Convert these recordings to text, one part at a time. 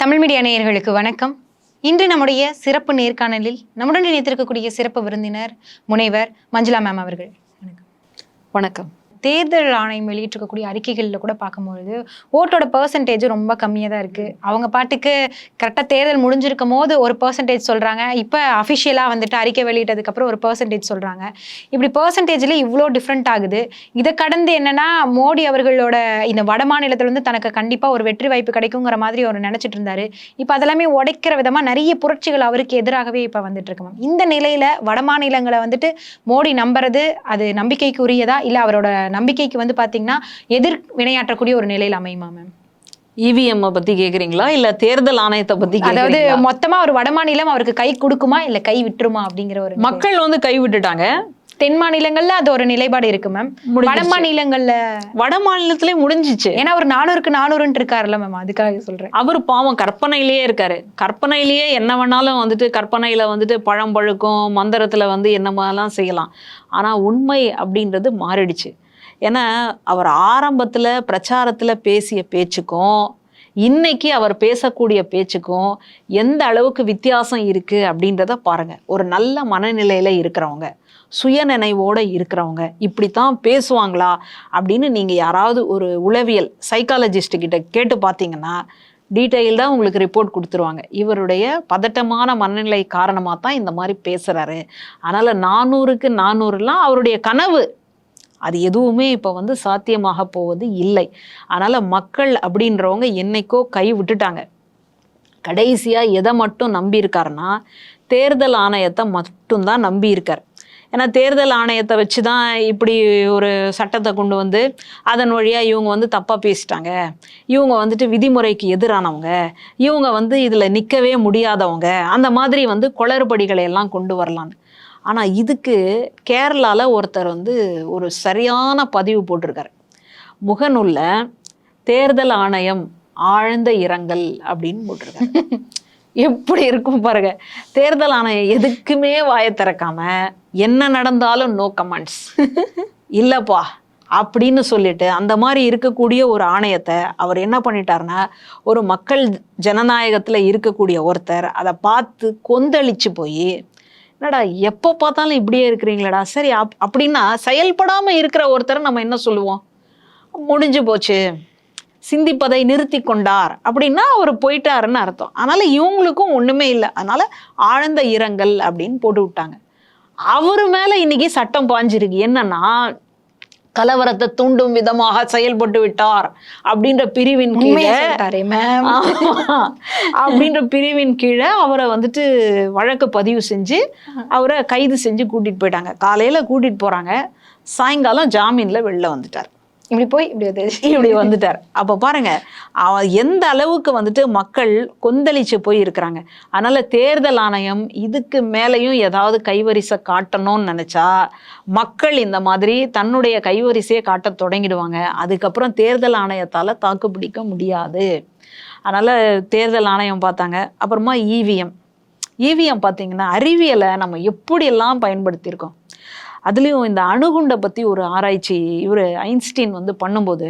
Tamil media நேயர்களுக்கு வணக்கம். இன்று நம்முடைய சிறப்பு நேர்காணலில் நம்முடன் இணைத்திருக்கக்கூடிய சிறப்பு விருந்தினர் முனைவர் மஞ்சுளா மேம் அவர்கள். வணக்கம். வணக்கம். தேர்தல் ஆணையம் வெளியிட்டிருக்கக்கூடிய அறிக்கைகளில் கூட பார்க்கும்பொழுது ஓட்டோட பர்சன்டேஜ் ரொம்ப கம்மியாக தான் இருக்குது அவங்க பாட்டுக்கு கரெக்டாக தேர்தல் முடிஞ்சிருக்கும் போது ஒரு பர்சன்டேஜ் சொல்கிறாங்க இப்போ அஃபிஷியலாக வந்துட்டு அறிக்கை வெளியிட்டதுக்கப்புறம் ஒரு பர்சன்டேஜ் சொல்கிறாங்க இப்படி பர்சன்டேஜில் இவ்வளோ டிஃப்ரெண்ட் ஆகுது. இதை கடந்து என்னென்னா மோடி அவர்களோட இந்த வட மாநிலத்துல தனக்கு கண்டிப்பாக ஒரு வெற்றி வாய்ப்பு கிடைக்குங்கிற மாதிரி அவர் நினச்சிட்டு இருந்தாரு. இப்போ அதெல்லாமே உடைக்கிற விதமாக நிறைய புரட்சிகள் அவருக்கு எதிராகவே இப்போ வந்துட்டு இருக்கு மேம் இந்த நிலையில் வட மாநிலங்களை வந்துட்டு மோடி நம்புறது அது நம்பிக்கைக்குரியதா இல்லை அவரோட நம்பிக்கைக்கு வந்து பார்த்தீங்கன்னா எதிர் வினையாற்றக்கூடிய ஒரு நிலையில் அமையுமா மேம் இவிஎம் பத்தி கேக்குறீங்களா? இல்ல தேர்தல் ஆணையத்தை பத்தி அதாவது? மொத்தமா ஒரு வட மாநிலம் அவருக்கு கை கொடுக்குமா இல்ல கை விட்டுருமா அப்படிங்கிற ஒரு. மக்கள் வந்து கை விட்டுட்டாங்க. தென் மாநிலங்கள்ல அது ஒரு நிலைப்பாடு இருக்கு மேம் வட. மாநிலங்கள்ல வட மாநிலத்திலே முடிஞ்சிச்சு. ஏன்னா ஒரு நானூறுக்கு நானூறுன்னு இருக்காருல்ல மேம் அதுக்காக சொல்றேன். அவர் பாவம் கற்பனையிலேயே இருக்காரு. கற்பனையிலேயே என்ன வேணாலும் வந்துட்டு கற்பனையில வந்துட்டு பழம் பழுக்கும் மந்திரத்துல வந்து என்னமெல்லாம் செய்யலாம். ஆனா உண்மை அப்படின்றது மாறிடுச்சு. ஏன்னா அவர் ஆரம்பத்தில் பிரச்சாரத்தில் பேசிய பேச்சுக்கும் இன்னைக்கு அவர் பேசக்கூடிய பேச்சுக்கும் எந்த அளவுக்கு வித்தியாசம் இருக்குது அப்படின்றத பாருங்கள் ஒரு நல்ல மனநிலையில் இருக்கிறவங்க சுயநினைவோடு இருக்கிறவங்க இப்படித்தான் பேசுவாங்களா அப்படின்னு நீங்கள் யாராவது ஒரு உளவியல் சைக்காலஜிஸ்ட் கேட்டு பார்த்தீங்கன்னா டீட்டெயில்டாக உங்களுக்கு ரிப்போர்ட் கொடுத்துருவாங்க. இவருடைய பதட்டமான மனநிலை காரணமாக தான் இந்த மாதிரி பேசுகிறாரு அதனால் நானூறுக்கு நானூறுலாம் அவருடைய கனவு அது எதுவுமே இப்போ வந்து சாத்தியமாக போவது இல்லை. அதனால் மக்கள் அப்படின்றவங்க என்னைக்கோ கை விட்டுட்டாங்க. கடைசியாக எதை மட்டும் நம்பியிருக்காருன்னா தேர்தல் ஆணையத்தை மட்டும்தான் நம்பியிருக்கார். ஏன்னா தேர்தல் ஆணையத்தை வச்சு தான் இப்படி ஒரு சட்டத்தை கொண்டு வந்து அதன் வழியாக இவங்க வந்து தப்பாக பேசிட்டாங்க. இவங்க வந்துட்டு விதிமுறைக்கு எதிரானவங்க. இவங்க வந்து இதில் நிற்கவே முடியாதவங்க. அந்த மாதிரி வந்து குளறுபடிகளை எல்லாம் கொண்டு வரலான்னு. ஆனால் இதுக்கு கேரளாவில் ஒருத்தர் வந்து ஒரு சரியான பதிவு போட்டிருக்காரு. முகநூல்ல தேர்தல் ஆணையம் ஆழ்ந்த இரங்கல் அப்படின்னு போட்டிருக்காரு. எப்படி இருக்கும் பாருங்க. தேர்தல் ஆணையம் எதுக்குமே வாயை திறக்காம என்ன நடந்தாலும் நோ கமெண்ட்ஸ் இல்லப்பா அப்படின்னு சொல்லிட்டு அந்த மாதிரி இருக்கக்கூடிய ஒரு ஆணையத்தை அவர் என்ன பண்ணிட்டாருன்னா ஒரு மக்கள் ஜனநாயகத்தில் இருக்கக்கூடிய ஒருத்தர் அதை பார்த்து கொந்தளிச்சு போய் என்னடா எப்போ பார்த்தாலும் இப்படியே இருக்கிறீங்களடா. சரி அப் அப்படின்னா செயல்படாமல் இருக்கிற ஒருத்தரை நம்ம என்ன சொல்லுவோம்? முடிஞ்சு போச்சு. சிந்திப்பதை நிறுத்தி கொண்டார். அப்படின்னா அவர் போயிட்டாருன்னு அர்த்தம். அதனால இவங்களுக்கும் ஒன்றுமே இல்லை. அதனால் ஆழ்ந்த இரங்கல் அப்படின்னு போட்டு விட்டாங்க அவர் மேலே இன்னைக்கு சட்டம் பாஞ்சிருக்கு. என்னன்னா கலவரத்தை தூண்டும் விதமாக செயல்பட்டு விட்டார் அப்படின்ற பிரிவின் கீழே. அப்படின்ற பிரிவின் கீழே அவரை வந்துட்டு வழக்கு பதிவு செஞ்சு அவரை கைது செஞ்சு கூட்டிட்டு போயிட்டாங்க. காலையில கூட்டிட்டு போறாங்க. சாயங்காலம் ஜாமீன்ல வெளில வந்துட்டார். இப்படி போய் இப்படி இப்படி வந்துட்டார். அப்போ பாருங்க எந்த அளவுக்கு வந்துட்டு மக்கள் கொந்தளிச்சு போய் இருக்கிறாங்க. அதனால தேர்தல் ஆணையம் இதுக்கு மேலேயும் ஏதாவது கைவரிசை காட்டணும்னு நினைச்சா மக்கள் இந்த மாதிரி தன்னுடைய கைவரிசையை காட்ட தொடங்கிடுவாங்க. அதுக்கப்புறம் தேர்தல் ஆணையத்தால் தாக்கு பிடிக்க முடியாது. அதனால தேர்தல் ஆணையம் பார்த்தாங்க. அப்புறமா இவிஎம் இவிஎம் பார்த்தீங்கன்னா அறிவியலை நம்ம எப்படியெல்லாம் பயன்படுத்தியிருக்கோம்? அதுலேயும் இந்த அணுகுண்டை பற்றி ஒரு ஆராய்ச்சி இவர் ஐன்ஸ்டீன் வந்து பண்ணும்போது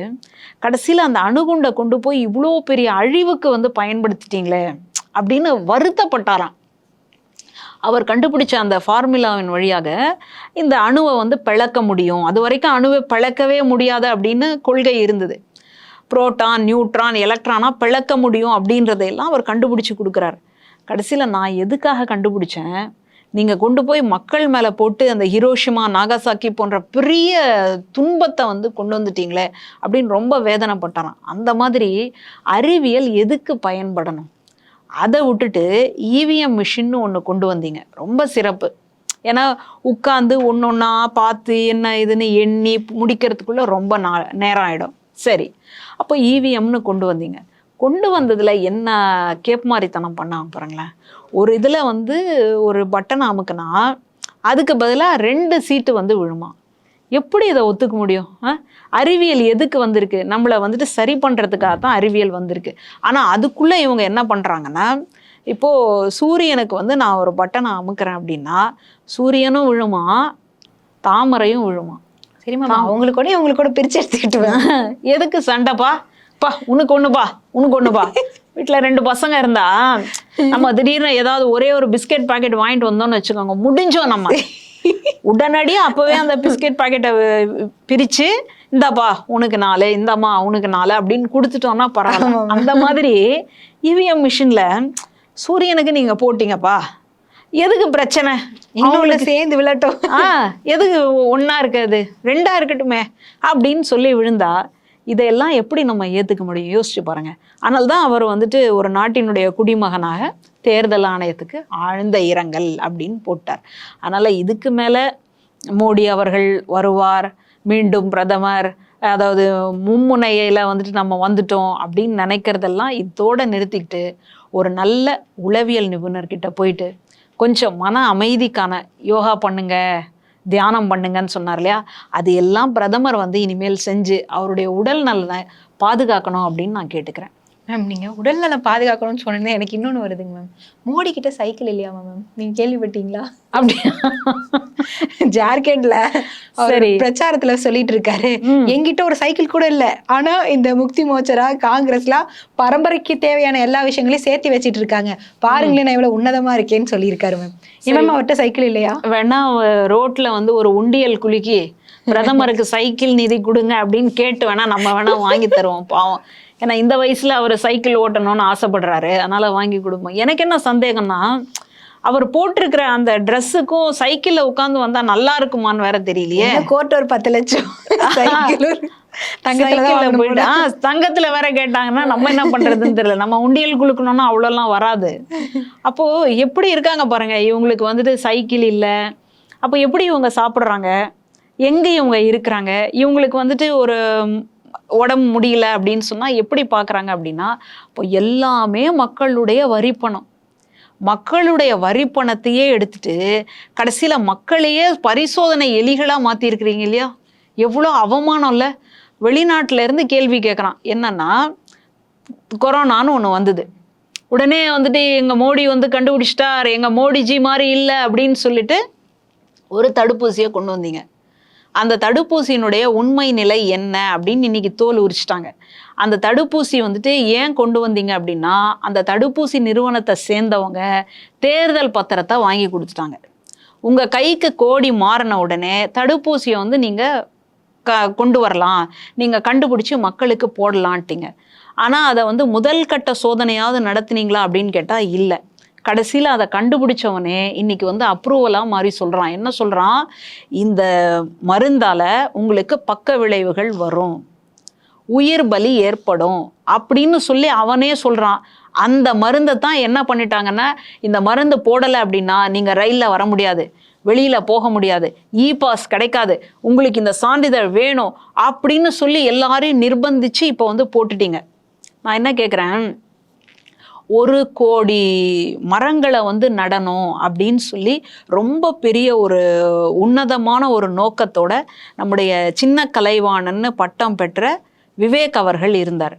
கடைசியில் அந்த அணுகுண்டை கொண்டு போய் இவ்வளோ பெரிய அழிவுக்கு வந்து பயன்படுத்திட்டீங்களே அப்படின்னு வருத்தப்பட்டாராம். அவர் கண்டுபிடிச்ச அந்த ஃபார்முலாவின் வழியாக இந்த அணுவை வந்து பிளக்க முடியும். அது வரைக்கும் அணுவை பிளக்கவே முடியாது அப்படின்னு கொள்கை இருந்தது. புரோட்டான் நியூட்ரான் எலக்ட்ரானாக பிளக்க முடியும் அப்படின்றதையெல்லாம் அவர் கண்டுபிடிச்சு கொடுக்குறாரு. கடைசியில் நான் எதுக்காக கண்டுபிடிச்சேன்? நீங்கள் கொண்டு போய் மக்கள் மேலே போட்டு அந்த ஹிரோஷிமா நாகாசாக்கி போன்ற பெரிய துன்பத்தை வந்து கொண்டு வந்துட்டீங்களே அப்படின்னு ரொம்ப வேதனைப்பட்டாராம். அந்த மாதிரி அறிவியல் எதுக்கு பயன்படணும்? அதை விட்டுட்டு இவிஎம் மிஷின்னு ஒன்று கொண்டு வந்தீங்க. ரொம்ப சிறப்பு. ஏன்னா உட்காந்து ஒன்று ஒன்றா பார்த்து என்ன இதுன்னு எண்ணி முடிக்கிறதுக்குள்ளே ரொம்ப நா நேரம் ஆகிடும் சரி. அப்போ இவிஎம்னு கொண்டு வந்தீங்க. கொண்டு வந்ததில் என்ன கேப்மாரித்தனம் பண்ணாங்க பாருங்களேன். ஒரு இதில் வந்து ஒரு பட்டன் அமுக்குனா அதுக்கு பதிலாக ரெண்டு சீட்டு வந்து விழுமா? எப்படி இதை ஒத்துக்க முடியும்? அறிவியல் எதுக்கு வந்திருக்கு? நம்மளை வந்துட்டு சரி பண்ணுறதுக்காக தான் அறிவியல் வந்திருக்கு. ஆனால் அதுக்குள்ளே இவங்க என்ன பண்ணுறாங்கன்னா இப்போது சூரியனுக்கு வந்து நான் ஒரு பட்டனை அமுக்குறேன் அப்படின்னா சூரியனும் விழுமா? தாமரையும் விழுமா? சரி மேம் அவங்களுக்கு கூட இவங்களுக்கு கூட பிரிச்சு எடுத்துக்கிட்டு எதுக்கு சண்டைப்பா? பா உனக்கு ஒண்ணுப்பா உனக்கு ஒண்ணுப்பா வீட்டில் ரெண்டு பசங்க இருந்தா நம்ம திடீர்னு ஏதாவது ஒரே ஒரு பிஸ்கெட் பாக்கெட் வாங்கிட்டு வந்தோம்னு வச்சுக்கோங்க முடிஞ்சோம் நம்ம. உடனடியா அப்பவே அந்த பிஸ்கெட் பாக்கெட்டை பிரிச்சு இந்தாப்பா உனக்கு நாலு இந்தாம்மா உனக்கு நாலு அப்படின்னு கொடுத்துட்டோம்னா பரவாயில்ல. அந்த மாதிரி இவிஎம் மிஷின்ல சூரியனுக்கு நீங்க போட்டீங்கப்பா. எதுக்கு பிரச்சனை? இன்னொன்னு சேர்ந்து விழட்டும் ஆ எதுக்கு ஒண்ணா இருக்காது ரெண்டா இருக்கட்டுமே அப்படின்னு சொல்லி விழுந்தா இதையெல்லாம் எப்படி நம்ம ஏற்றுக்க முடியும்? யோசிச்சு பாருங்கள் ஆனால் தான் அவர் வந்துட்டு ஒரு நாட்டினுடைய குடிமகனாக தேர்தல் ஆணையத்துக்கு ஆழ்ந்த இரங்கல் அப்படின்னு போட்டார். அதனால் இதுக்கு மேலே மோடி அவர்கள் வருவார். மீண்டும் பிரதமர் அதாவது மும்முனையில வந்துட்டு நம்ம வந்துட்டோம் அப்படின்னு நினைக்கிறதெல்லாம் இதோட நிறுத்திக்கிட்டு ஒரு நல்ல உளவியல் நிபுணர்கிட்ட போயிட்டு கொஞ்சம் மன அமைதிக்கான யோகா பண்ணுங்கள் தியானம் பண்ணுங்கன்னு சொன்னார் இல்லையா? அது எல்லாம் பிரதமர் வந்து இனிமேல் செஞ்சு அவருடைய உடல் நலனை பாதுகாக்கணும் அப்படின்னு நான் கேட்டுக்கிறேன். மேம் நீங்க உடல்நலம் பாதுகாக்கணும்னு சொன்னீங்க எனக்கு இன்னொன்னு வருதுங்க மேம் மோடி கிட்ட சைக்கிள் இல்லையாமா மேம் நீங்க கேள்விப்பட்டீங்களா? அப்படி ஜார்க்கண்ட்ல சரி. பிரச்சாரத்துல சொல்லிட்டு இருக்காரு. ம். என்கிட்ட ஒரு சைக்கிள் கூட இல்ல. ஆனா இந்த முக்தி மோச்சரா காங்கிரஸ்லாம் பரம்பரைக்கு தேவையான எல்லா விஷயங்களையும் சேர்த்து வச்சிட்டு இருக்காங்க. பாருங்களேன் நான் எவ்வளவு உன்னதமா இருக்கேன்னு சொல்லியிருக்காரு மேம் இனிமே அவர்கிட்ட சைக்கிள் இல்லையா? வேணா ரோட்ல வந்து ஒரு உண்டியல் குலுக்கி பிரதமருக்கு சைக்கிள் நிதி கொடுங்க அப்படின்னு கேட்டு வேணா நம்ம வேணா வாங்கி தருவோம் பாவம். ஏன்னா இந்த வயசுல அவர் சைக்கிள் ஓட்டணும்னு ஆசைப்படுறாரு. அதனால வாங்கி கொடுப்போம். எனக்கு என்ன சந்தேகம்னா அவர் போட்டிருக்கிற அந்த ட்ரெஸ்ஸுக்கும் சைக்கிள்ல உட்காந்து வந்தா நல்லா இருக்குமான்னு வேற தெரியலையே. கோர்ட் ஒரு பத்து லட்சம் தங்கத்துல போயிட்டு தங்கத்துல வேற கேட்டாங்கன்னா நம்ம என்ன பண்றதுன்னு தெரியல. நம்ம உண்டியல் குலுக்கணும்னா அவ்வளோலாம் வராது. அப்போ எப்படி இருக்காங்க பாருங்க இவங்களுக்கு வந்துட்டு சைக்கிள் இல்லை. அப்போ எப்படி இவங்க சாப்பிட்றாங்க? எங்க இவங்க இருக்கிறாங்க? இவங்களுக்கு வந்துட்டு ஒரு உடம்பு முடியல அப்படின்னு சொன்னால் எப்படி பார்க்கறாங்க அப்படின்னா இப்போ எல்லாமே மக்களுடைய வரிப்பணம். மக்களுடைய வரிப்பணத்தையே எடுத்துட்டு கடைசியில மக்களையே பரிசோதனை எலிகளா மாற்றிருக்கிறீங்க இல்லையா? எவ்வளோ அவமானம் இல்லை. வெளிநாட்டிலேருந்து கேள்வி கேட்குறான் என்னன்னா கொரோனான்னு ஒன்று வந்தது. உடனே வந்துட்டு எங்க மோடி வந்து கண்டுபிடிச்சிட்டார். எங்கள் மோடிஜி மாதிரி இல்லை அப்படின்னு சொல்லிட்டு ஒரு தடுப்பூசியை கொண்டு வந்தீங்க. அந்த தடுப்பூசியினுடைய உண்மை நிலை என்ன அப்படின்னு இன்னைக்கு தோல் உரிச்சிட்டாங்க. அந்த தடுப்பூசி வந்துட்டு ஏன் கொண்டு வந்தீங்க அப்படின்னா அந்த தடுப்பூசி நிறுவனத்தை சேர்ந்தவங்க தேர்தல் பத்திரத்தை வாங்கி கொடுத்துட்டாங்க. உங்கள் கைக்கு கோடி மாறின உடனே தடுப்பூசியை வந்து நீங்கள் க கொண்டு வரலாம். நீங்கள் கண்டுபிடிச்சி மக்களுக்கு போடலான்ட்டீங்க. ஆனால் அதை வந்து முதல் கட்ட சோதனையாவது நடத்துனீங்களா அப்படின்னு கேட்டால் இல்லை. கடைசியில் அதை கண்டுபிடிச்சவனே இன்னைக்கு வந்து அப்ரூவலாக மாதிரி சொல்கிறான் என்ன சொல்கிறான் இந்த மருந்தால் உங்களுக்கு பக்க விளைவுகள் வரும். உயிர் பலி ஏற்படும் அப்படின்னு சொல்லி அவனே சொல்கிறான் அந்த மருந்தை தான் என்ன பண்ணிட்டாங்கன்னா இந்த மருந்து போடலை அப்படின்னா நீங்கள் ரயிலில் வர முடியாது. வெளியில் போக முடியாது. இ பாஸ் கிடைக்காது. உங்களுக்கு இந்த சான்றிதழ் வேணும் அப்படின்னு சொல்லி எல்லாரையும் நிர்பந்திச்சு இப்போ வந்து போட்டுட்டீங்க. நான் என்ன கேட்குறேன் ஒரு கோடி மரங்களை வந்து நடணும் அப்படின்னு சொல்லி ரொம்ப பெரிய ஒரு உன்னதமான ஒரு நோக்கத்தோட நம்முடைய சின்ன கலைவாணன்னு பட்டம் பெற்ற விவேக் அவர்கள் இருந்தார்.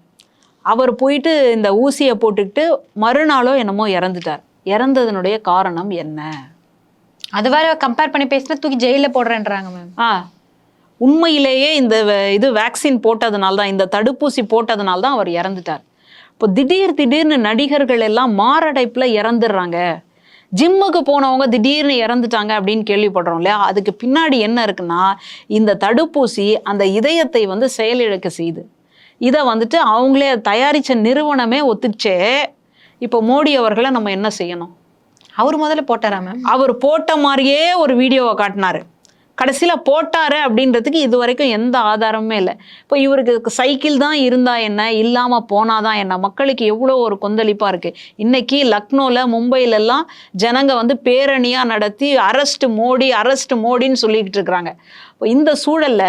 அவர் போயிட்டு இந்த ஊசியை போட்டுக்கிட்டு மறுநாளோ என்னமோ இறந்துட்டார். இறந்ததனுடைய காரணம் என்ன? அது வேற கம்பேர் பண்ணி பேசினா தூக்கி ஜெயில போடுறேன்றாங்க மேம் ஆ. உண்மையிலேயே இந்த இது வேக்சின் போட்டதுனால தான் இந்த தடுப்பூசி போட்டதுனால தான் அவர் இறந்துட்டார். இப்போ திடீர் திடீர்னு நடிகர்கள் எல்லாம் மாரடைப்பில் இறந்துடுறாங்க. ஜிம்முக்கு போனவங்க திடீர்னு இறந்துட்டாங்க அப்படின்னு கேள்விப்படுறோம் இல்லையா? அதுக்கு பின்னாடி என்ன இருக்குன்னா இந்த தடுப்பூசி அந்த இதயத்தை வந்து செயலிழக்க செய்யுது. இதை வந்துட்டு அவங்களே தயாரித்த நிறுவனமே ஒத்துச்சே. இப்போ மோடி அவர்களை நம்ம என்ன செய்யணும்? அவர் முதல்ல போட்டாரா மேம்? அவர் போட்ட மாதிரியே ஒரு வீடியோவை காட்டினாரு. கடைசியில் போட்டாரு அப்படின்றதுக்கு இது வரைக்கும் எந்த ஆதாரமுமே இல்லை. இப்போ இவருக்கு சைக்கிள் தான் இருந்தா என்ன? இல்லாமல் போனாதான் என்ன? மக்களுக்கு எவ்வளோ ஒரு கொந்தளிப்பாக இருக்குது இன்னைக்கு லக்னோவில் மும்பையிலெல்லாம் ஜனங்க வந்து பேரணியாக நடத்தி அரெஸ்ட் மோடி அரெஸ்ட் மோடின்னு சொல்லிக்கிட்டு இருக்கிறாங்க. இப்போ இந்த சூழல்ல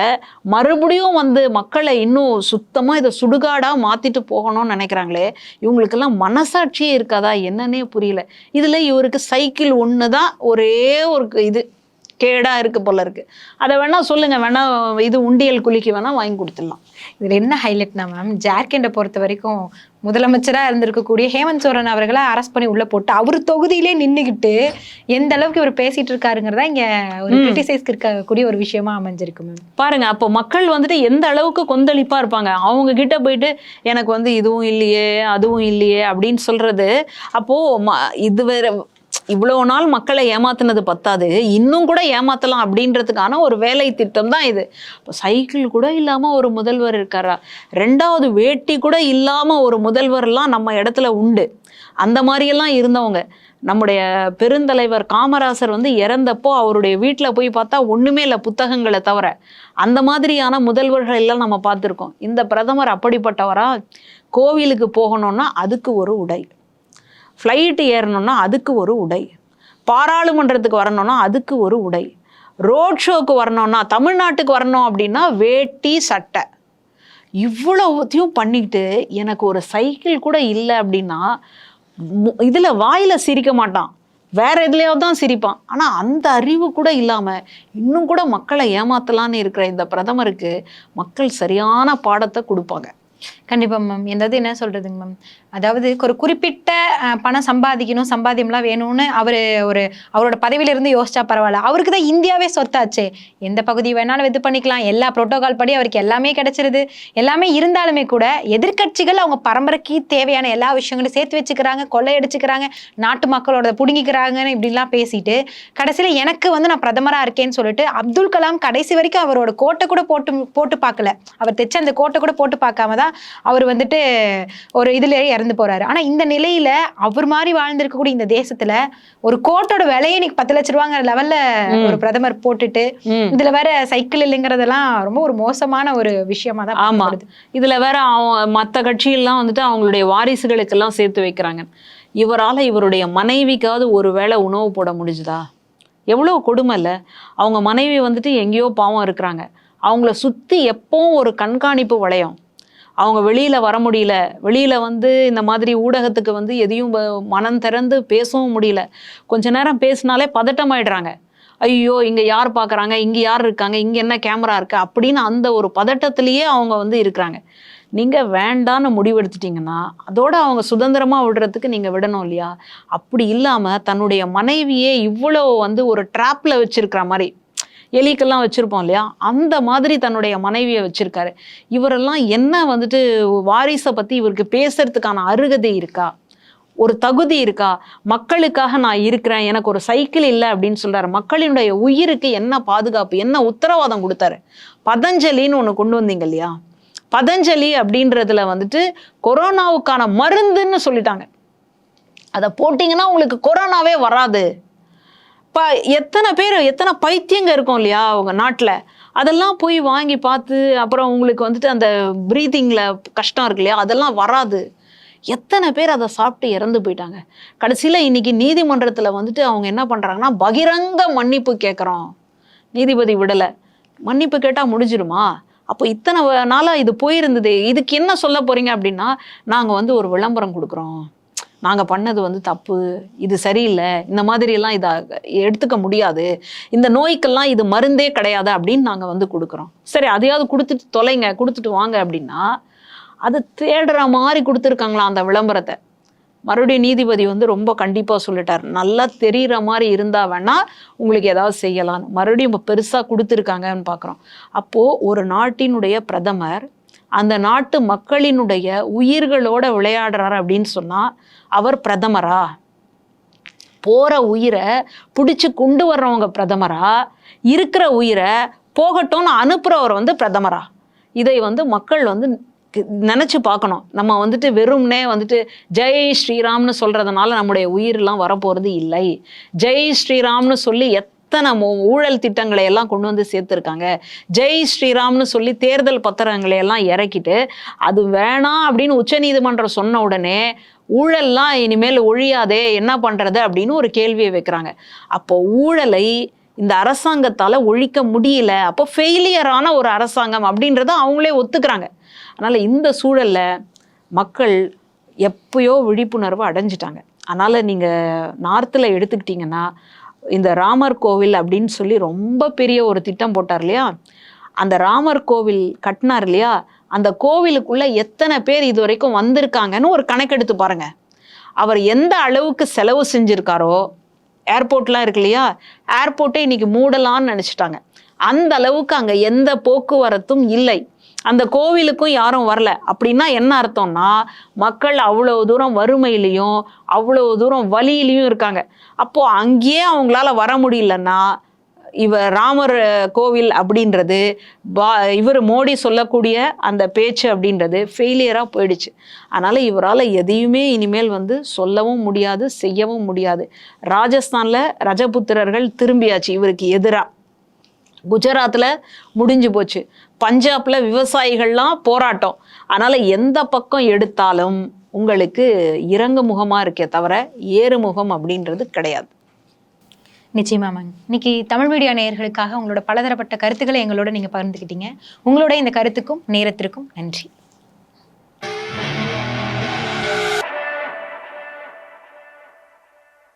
மறுபடியும் வந்து மக்களை இன்னும் சுத்தமாக இதை சுடுகாடாக மாற்றிட்டு போகணும்னு நினைக்கிறாங்களே? இவங்களுக்கெல்லாம் மனசாட்சியே இருக்காதா? என்னன்னே புரியல. இதில் இவருக்கு சைக்கிள் ஒன்று தான் ஒரே ஒரு இது. கேடா இருக்கு போல இருக்கு. அதை வேணா சொல்லுங்க வேணா இது உண்டியல் குலுக்கி வேணா வாங்கி கொடுத்துடலாம். இதுல என்ன ஹைலைட்னா மேம் ஜார்க்கண்டை பொறுத்த வரைக்கும் முதலமைச்சரா இருந்திருக்கக்கூடிய ஹேமந்த் சோரன் அவர்களை அரெஸ்ட் பண்ணி உள்ள போட்டு அவர் தொகுதியிலே நின்னுகிட்டு எந்த அளவுக்கு இவர் பேசிட்டு இருக்காருங்கிறதா இங்க ஒரு கிரிட்டிசைஸ்க்கு இருக்கக்கூடிய ஒரு விஷயமா அமைஞ்சிருக்கு மேம் பாருங்க அப்போ மக்கள் வந்துட்டு எந்த அளவுக்கு கொந்தளிப்பா இருப்பாங்க. அவங்க கிட்ட போயிட்டு எனக்கு வந்து இதுவும் இல்லையே அதுவும் இல்லையே அப்படின்னு சொல்றது அப்போ ம- இது வேற இவ்வளவு நாள் மக்களை ஏமாத்தினது பத்தாது. இன்னும் கூட ஏமாத்தலாம் அப்படின்றதுக்கான ஒரு வேலை திட்டம் தான் இது. இப்போ சைக்கிள் கூட இல்லாமல் ஒரு முதல்வர் இருக்காரா? ரெண்டாவது வேட்டி கூட இல்லாமல் ஒரு முதல்வர்லாம் நம்ம இடத்துல உண்டு. அந்த மாதிரியெல்லாம் இருந்தவங்க. நம்முடைய பெருந்தலைவர் காமராசர் வந்து இறந்தப்போ அவருடைய வீட்டில் போய் பார்த்தா ஒன்றுமே இல்லை புத்தகங்களை தவிர. அந்த மாதிரியான முதல்வர்கள் எல்லாம் நம்ம பார்த்துருக்கோம். இந்த பிரதமர் அப்படிப்பட்டவரா? கோவிலுக்கு போகணும்னா அதுக்கு ஒரு உடை. ஃப்ளைட்டு ஏறணும்னா அதுக்கு ஒரு உடை. பாராளுமன்றத்துக்கு வரணும்னா அதுக்கு ஒரு உடை. ரோட் ஷோக்கு வரணும்னா தமிழ்நாட்டுக்கு வரணும் அப்படின்னா வேட்டி சட்டை. இவ்வளோத்தையும் பண்ணிக்கிட்டு எனக்கு ஒரு சைக்கிள் கூட இல்லை அப்படின்னா மு- வாயில் சிரிக்க மாட்டான். வேற எதுலையாவது தான் சிரிப்பான். ஆனால் அந்த அறிவு கூட இல்லாமல் இன்னும் கூட மக்களை ஏமாத்தலான்னு இருக்கிற இந்த பிரதமருக்கு மக்கள் சரியான பாடத்தை கொடுப்பாங்க. கண்டிப்பாக மேம் என்னது என்ன சொல்கிறதுங்க மேம் அதாவது ஒரு குறிப்பிட்ட பணம் சம்பாதிக்கணும் சம்பாதியம்லாம் வேணும்னு அவர் ஒரு அவரோட பதவியிலிருந்து யோசிச்சா பரவாயில்ல. அவருக்கு தான் இந்தியாவே சொத்தாச்சு. எந்த பகுதி வேணாலும் இது பண்ணிக்கலாம். எல்லா ப்ரோட்டோகால் படி அவருக்கு எல்லாமே கிடைச்சிருது. எல்லாமே இருந்தாலுமே கூட எதிர்க்கட்சிகள் அவங்க பரம்பரைக்கு தேவையான எல்லா விஷயங்களையும் சேர்த்து வச்சுக்கிறாங்க கொள்ளையடிச்சுக்கிறாங்க நாட்டு மக்களோட புடுங்கிக்கிறாங்கன்னு இப்படிலாம் பேசிட்டு கடைசியில் எனக்கு வந்து நான் பிரதமராக இருக்கேன்னு சொல்லிட்டு அப்துல் கலாம் கடைசி வரைக்கும் அவரோட கோட்டை கூட போட்டு போட்டு பார்க்கல. அவர் தைச்ச அந்த கோட்டை கூட போட்டு பார்க்காம தான் அவர் வந்துட்டு ஒரு இதுல இறந்து போறாரு. ஆனா இந்த நிலையில அவர் மாதிரி வாழ்ந்திருக்கக்கூடிய இந்த தேசத்துல ஒரு கோட்டோட விலையே இன்னைக்கு பத்து லட்ச ரூபாங்கிற லெவல்ல ஒரு பிரதமர் போட்டுட்டு. இதுல வேற சைக்கிள் இல்லைங்கிறதெல்லாம் ரொம்ப ஒரு மோசமான ஒரு விஷயமா தான் ஆமா. பார்க்கப்படுது. இதுல வேற மற்ற கட்சியெல்லாம் வந்துட்டு அவங்களுடைய வாரிசுகளுக்கெல்லாம் சேர்த்து வைக்கிறாங்க. இவரால இவருடைய மனைவிக்காவது ஒரு வேளை உணவு போட முடிஞ்சுதா? எவ்வளோ கொடுமை இல்லை. அவங்க மனைவி வந்துட்டு எங்கேயோ பாவம் இருக்கிறாங்க. அவங்கள சுத்தி எப்பவும் ஒரு கண்காணிப்பு வளையம். அவங்க வெளியில் வர முடியல. வெளியில் வந்து இந்த மாதிரி ஊடகத்துக்கு வந்து எதையும் மனம் திறந்து பேசவும் முடியல. கொஞ்ச நேரம் பேசினாலே பதட்டமாயிடுறாங்க. ஐயோ இங்கே யார் பார்க்குறாங்க இங்கே யார் இருக்காங்க? இங்கே என்ன கேமரா இருக்குது அப்படின்னு அந்த ஒரு பதட்டத்திலேயே அவங்க வந்து இருக்கிறாங்க. நீங்கள் வேண்டான்னு முடிவெடுத்துட்டீங்கன்னா அதோட அவங்க சுதந்திரமாக விடுறதுக்கு நீங்கள் விடணும் இல்லையா? அப்படி இல்லாமல் தன்னுடைய மனைவியே இவ்வளோ வந்து ஒரு ட்ராப்பில் வச்சிருக்கிற மாதிரி எலிக்கெல்லாம் வச்சுருப்போம் இல்லையா? அந்த மாதிரி தன்னுடைய மனைவியை வச்சுருக்காரு. இவரெல்லாம் என்ன வந்துட்டு வாரிசை பற்றி இவருக்கு பேசுறதுக்கான அருகதை இருக்கா? ஒரு தகுதி இருக்கா? மக்களுக்காக நான் இருக்கிறேன் எனக்கு ஒரு சைக்கிள் இல்லை அப்படின்னு சொல்கிறாரு மக்களினுடைய உயிருக்கு என்ன பாதுகாப்பு என்ன உத்தரவாதம் கொடுத்தாரு? பதஞ்சலின்னு ஒன்று கொண்டு வந்தீங்க இல்லையா? பதஞ்சலி அப்படின்றதுல வந்துட்டு கொரோனாவுக்கான மருந்துன்னு சொல்லிட்டாங்க. அதை போட்டிங்கன்னா உங்களுக்கு கொரோனாவே வராது. ப எத்தனை பேர் எத்தனை பைத்தியங்க இருக்கும் இல்லையா அவங்க நாட்டில்? அதெல்லாம் போய் வாங்கி பார்த்து அப்புறம் உங்களுக்கு வந்துட்டு அந்த ப்ரீத்திங்கில் கஷ்டம் இருக்கு இல்லையா? அதெல்லாம் வராது. எத்தனை பேர் அதை சாப்பிட்டு இறந்து போயிட்டாங்க? கடைசியில் இன்னைக்கு நீதிமன்றத்தில் வந்துட்டு அவங்க என்ன பண்ணுறாங்கன்னா பகிரங்க மன்னிப்பு கேட்குறோம் நீதிபதி விடலை. மன்னிப்பு கேட்டால் முடிஞ்சிருமா? அப்போ இத்தனை நாளாக இது போயிருந்தது. இதுக்கு என்ன சொல்ல போகிறீங்க அப்படின்னா நாங்கள் வந்து ஒரு விளம்பரம் கொடுக்குறோம். நாங்கள் பண்ணது வந்து தப்பு இது சரியில்லை இந்த மாதிரியெல்லாம் இதை எடுத்துக்க முடியாது இந்த நோய்க்கெல்லாம் இது மருந்தே கிடையாது அப்படின்னு நாங்கள் வந்து கொடுக்குறோம். சரி அதையாவது கொடுத்துட்டு தொலைங்க கொடுத்துட்டு வாங்க அப்படின்னா அது தேடுற மாதிரி கொடுத்துருக்காங்களா அந்த விளம்பரத்தை. மறுபடியும் நீதிபதி வந்து ரொம்ப கண்டிப்பாக சொல்லிட்டார். நல்லா தெரிகிற மாதிரி இருந்தால் வேணால் உங்களுக்கு ஏதாவது செய்யலாம்னு. மறுபடியும் இப்போ பெருசாக கொடுத்துருக்காங்கன்னு பார்க்குறோம் அப்போது ஒரு நாட்டினுடைய பிரதமர் அந்த நாட்டு மக்களினுடைய உயிர்களோட விளையாடுறாரு அப்படின்னு சொன்னால் அவர் பிரதமரா? போகிற உயிரை பிடிச்சி கொண்டு வர்றவங்க பிரதமரா? இருக்கிற உயிரை போகட்டும்னு அனுப்புகிறவர் வந்து பிரதமரா? இதை வந்து மக்கள் வந்து நினச்சி பார்க்கணும். நம்ம வந்துட்டு வெறும்னே வந்துட்டு ஜெய் ஸ்ரீராம்னு சொல்கிறதுனால நம்முடைய உயிரெலாம் வரப்போகிறது இல்லை. ஜெய் ஸ்ரீராம்னு சொல்லி எத் மு- ஊழல் திட்டங்களை எல்லாம் கொண்டு வந்து சேர்த்துருக்காங்க. ஜெய் ஸ்ரீராம்னு சொல்லி தேர்தல் பத்திரங்களை எல்லாம் இறக்கிட்டு அது வேணாம் அப்படின்னு உச்சநீதிமன்றம் சொன்ன உடனே ஊழல்லாம் இனிமேல் ஒழியாதே என்ன பண்ணுறது அப்படின்னு ஒரு கேள்வியை வைக்கிறாங்க. அப்போ ஊழலை இந்த அரசாங்கத்தால் ஒழிக்க முடியல. அப்போ ஃபெயிலியரான ஒரு அரசாங்கம் அப்படின்றத அவங்களே ஒத்துக்கிறாங்க. அதனால் இந்த சூழலில் மக்கள் எப்பயோ விழிப்புணர்வு அடைஞ்சிட்டாங்க. அதனால் நீங்கள் நார்த்தில் எடுத்துக்கிட்டிங்கன்னா இந்த ராமர் கோவில் அப்படின்னு சொல்லி ரொம்ப பெரிய ஒரு திட்டம் போட்டார் இல்லையா? அந்த ராமர் கோவில் கட்டினார் இல்லையா? அந்த கோவிலுக்குள்ளே எத்தனை பேர் இது வரைக்கும் வந்திருக்காங்கன்னு ஒரு கணக்கெடுத்து பாருங்கள் அவர் எந்த அளவுக்கு செலவு செஞ்சுருக்காரோ ஏர்போர்ட்லாம் இருக்கு இல்லையா? ஏர்போர்ட்டே இன்னைக்கு மூடலான்னு நினச்சிட்டாங்க. அந்த அளவுக்கு அங்கே எந்த போக்குவரத்தும் இல்லை. அந்த கோவிலுக்கும் யாரும் வரல. அப்படின்னா என்ன அர்த்தம்னா மக்கள் அவ்வளோ தூரம் வறுமையிலையும் அவ்வளோ தூரம் வலியிலையும் இருக்காங்க. அப்போ அங்கேயே அவங்களால வர முடியலன்னா இவ ராமர் கோவில் அப்படின்றது பா இவர் மோடி சொல்லக்கூடிய அந்த பேச்சு அப்படின்றது ஃபெயிலியராக போயிடுச்சு. அதனால் இவரால் எதையுமே இனிமேல் வந்து சொல்லவும் முடியாது செய்யவும் முடியாது. ராஜஸ்தானில் ரஜபுத்திரர்கள் திரும்பியாச்சு இவருக்கு எதிராக குஜராத்தில் முடிஞ்சு போச்சு. பஞ்சாப்பில் விவசாயிகள்லாம் போராட்டம். அதனால் எந்த பக்கம் எடுத்தாலும் உங்களுக்கு இறங்கு முகமாக இருக்கே தவிர ஏறு முகம் அப்படின்றது கிடையாது. நிச்சயமா மேம் இன்னைக்கு தமிழ் மீடியா நேயர்களுக்காக உங்களோட பலதரப்பட்ட கருத்துக்களை எங்களோட நீங்கள் பகிர்ந்துக்கிட்டீங்க. உங்களோட இந்த கருத்துக்கும் நேரத்திற்கும் நன்றி.